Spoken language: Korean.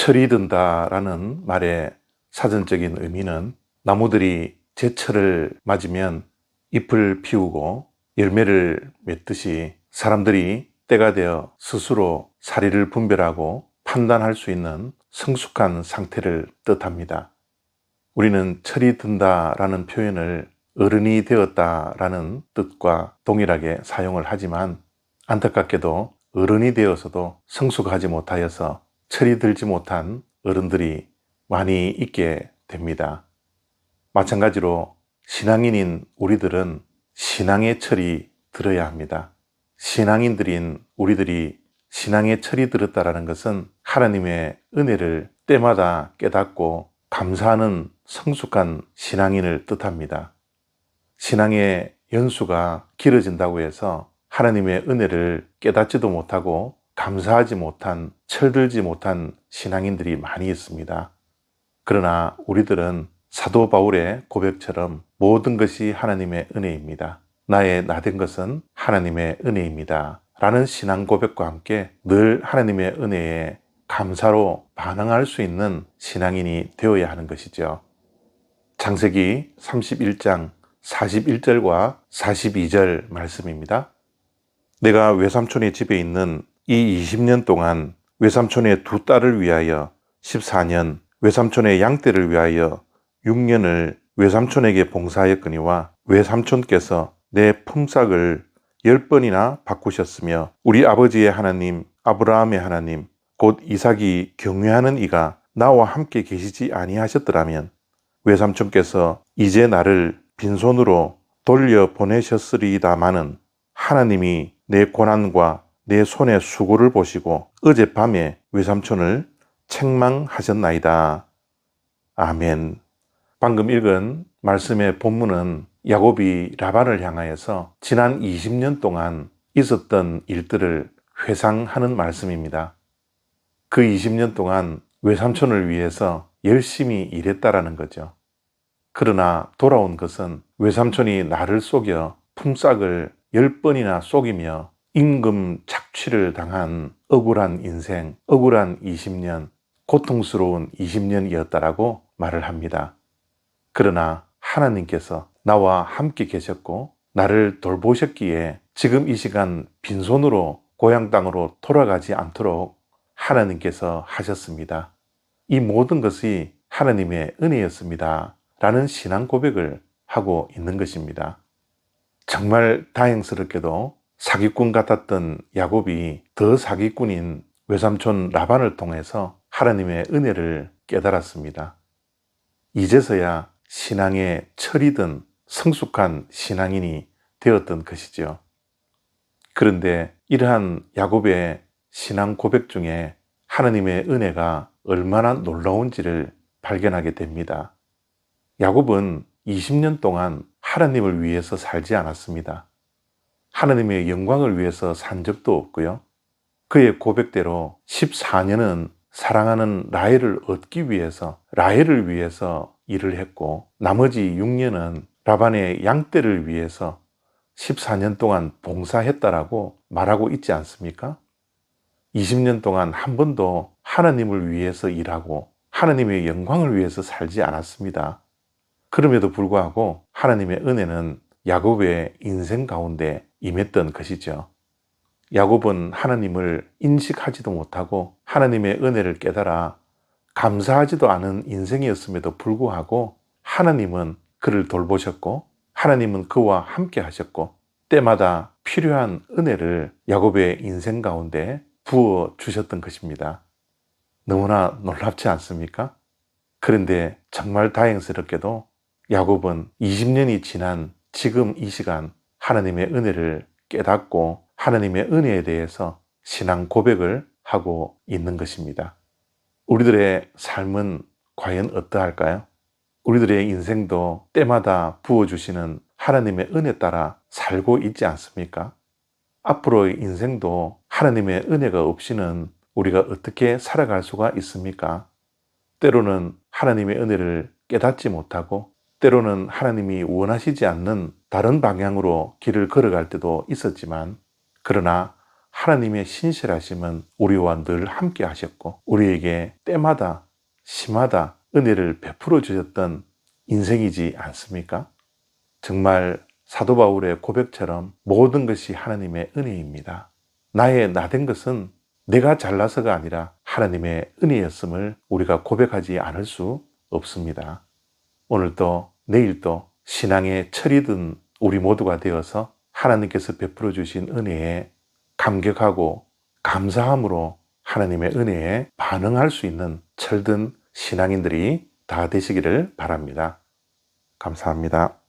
철이 든다라는 말의 사전적인 의미는 나무들이 제철을 맞으면 잎을 피우고 열매를 맺듯이 사람들이 때가 되어 스스로 사리를 분별하고 판단할 수 있는 성숙한 상태를 뜻합니다. 우리는 철이 든다라는 표현을 어른이 되었다라는 뜻과 동일하게 사용을 하지만 안타깝게도 어른이 되어서도 성숙하지 못하여서 철이 들지 못한 어른들이 많이 있게 됩니다. 마찬가지로 신앙인인 우리들은 신앙의 철이 들어야 합니다. 신앙인들인 우리들이 신앙의 철이 들었다라는 것은 하나님의 은혜를 때마다 깨닫고 감사하는 성숙한 신앙인을 뜻합니다. 신앙의 연수가 길어진다고 해서 하나님의 은혜를 깨닫지도 못하고 감사하지 못한 철들지 못한 신앙인들이 많이 있습니다. 그러나 우리들은 사도 바울의 고백처럼 모든 것이 하나님의 은혜입니다. 나의 나 된 것은 하나님의 은혜입니다. 라는 신앙 고백과 함께 늘 하나님의 은혜에 감사로 반응할 수 있는 신앙인이 되어야 하는 것이죠. 창세기 31장 41절과 42절 말씀입니다. 내가 외삼촌의 집에 있는 이 20년 동안 외삼촌의 두 딸을 위하여 14년, 외삼촌의 양떼를 위하여 6년을 외삼촌에게 봉사하였거니와 외삼촌께서 내 품삯을 열 번이나 바꾸셨으며 우리 아버지의 하나님 아브라함의 하나님 곧 이삭이 경외하는 이가 나와 함께 계시지 아니하셨더라면 외삼촌께서 이제 나를 빈손으로 돌려 보내셨으리다마는 하나님이 내 고난과 내 손의 수고를 보시고 어젯밤에 외삼촌을 책망하셨나이다. 아멘. 방금 읽은 말씀의 본문은 야곱이 라반을 향하여서 지난 20년 동안 있었던 일들을 회상하는 말씀입니다. 그 20년 동안 외삼촌을 위해서 열심히 일했다라는 거죠. 그러나 돌아온 것은 외삼촌이 나를 속여 품삯을 열 번이나 속이며 임금 착취를 당한 억울한 인생, 억울한 20년, 고통스러운 20년이었다라고 말을 합니다. 그러나 하나님께서 나와 함께 계셨고 나를 돌보셨기에 지금 이 시간 빈손으로 고향 땅으로 돌아가지 않도록 하나님께서 하셨습니다. 이 모든 것이 하나님의 은혜였습니다. 라는 신앙 고백을 하고 있는 것입니다. 정말 다행스럽게도 사기꾼 같았던 야곱이 더 사기꾼인 외삼촌 라반을 통해서 하나님의 은혜를 깨달았습니다. 이제서야 신앙의 철이든 성숙한 신앙인이 되었던 것이죠. 그런데 이러한 야곱의 신앙 고백 중에 하나님의 은혜가 얼마나 놀라운지를 발견하게 됩니다. 야곱은 20년 동안 하나님을 위해서 살지 않았습니다. 하나님의 영광을 위해서 산 적도 없고요. 그의 고백대로 14년은 사랑하는 라헬을 얻기 위해서 라헬을 위해서 일을 했고 나머지 6년은 라반의 양떼를 위해서 14년 동안 봉사했다라고 말하고 있지 않습니까? 20년 동안 한 번도 하나님을 위해서 일하고 하나님의 영광을 위해서 살지 않았습니다. 그럼에도 불구하고 하나님의 은혜는 야곱의 인생 가운데 임했던 것이죠. 야곱은 하나님을 인식하지도 못하고 하나님의 은혜를 깨달아 감사하지도 않은 인생이었음에도 불구하고 하나님은 그를 돌보셨고 하나님은 그와 함께 하셨고 때마다 필요한 은혜를 야곱의 인생 가운데 부어 주셨던 것입니다. 너무나 놀랍지 않습니까? 그런데 정말 다행스럽게도 야곱은 20년이 지난 지금 이 시간 하나님의 은혜를 깨닫고 하나님의 은혜에 대해서 신앙 고백을 하고 있는 것입니다. 우리들의 삶은 과연 어떠할까요? 우리들의 인생도 때마다 부어주시는 하나님의 은혜 따라 살고 있지 않습니까? 앞으로의 인생도 하나님의 은혜가 없이는 우리가 어떻게 살아갈 수가 있습니까? 때로는 하나님의 은혜를 깨닫지 못하고 때로는 하나님이 원하시지 않는 다른 방향으로 길을 걸어갈 때도 있었지만 그러나 하나님의 신실하심은 우리와 늘 함께 하셨고 우리에게 때마다 심하다 은혜를 베풀어 주셨던 인생이지 않습니까? 정말 사도 바울의 고백처럼 모든 것이 하나님의 은혜입니다. 나의 나 된 것은 내가 잘나서가 아니라 하나님의 은혜였음을 우리가 고백하지 않을 수 없습니다. 오늘도 내일도 신앙의 철이 든 우리 모두가 되어서 하나님께서 베풀어 주신 은혜에 감격하고 감사함으로 하나님의 은혜에 반응할 수 있는 철든 신앙인들이 다 되시기를 바랍니다. 감사합니다.